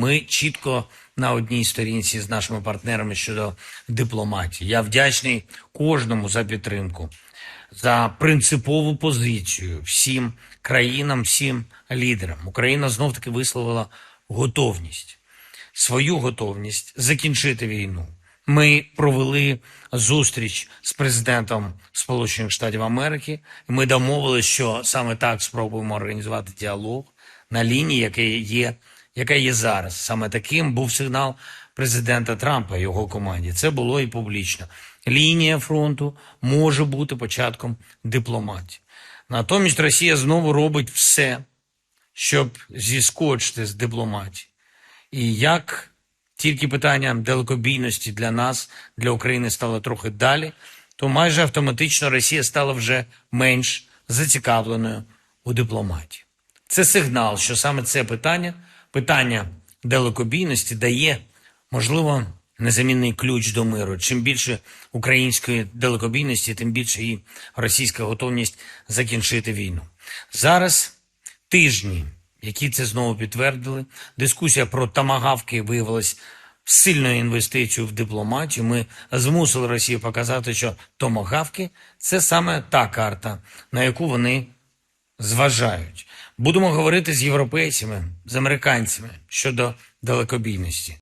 Ми чітко на одній сторінці з нашими партнерами щодо дипломатії. Я вдячний кожному за підтримку, за принципову позицію всім країнам, всім лідерам. Україна знов таки висловила готовність, свою готовність закінчити війну. Ми провели зустріч з президентом Сполучених Штатів Америки. Ми домовилися, що саме так спробуємо організувати діалог на лінії, яка є, яка є зараз. Саме таким був сигнал президента Трампа і його команді. Це було і публічно. Лінія фронту може бути початком дипломатії. Натомість Росія знову робить все, щоб зіскочити з дипломатії. І як тільки питання далекобійності для нас, для України стало трохи далі, то майже автоматично Росія стала вже менш зацікавленою у дипломатії. Це сигнал, що саме це питання, питання далекобійності, дає, можливо, незамінний ключ до миру. Чим більше української далекобійності, тим більше і російська готовність закінчити війну. Зараз тижні, які це знову підтвердили. Дискусія про тамагавки виявилась сильною інвестицією в дипломатію. Ми змусили Росію показати, що томагавки це саме та карта, на яку вони зважають. Будемо говорити з європейцями, з американцями щодо далекобійності.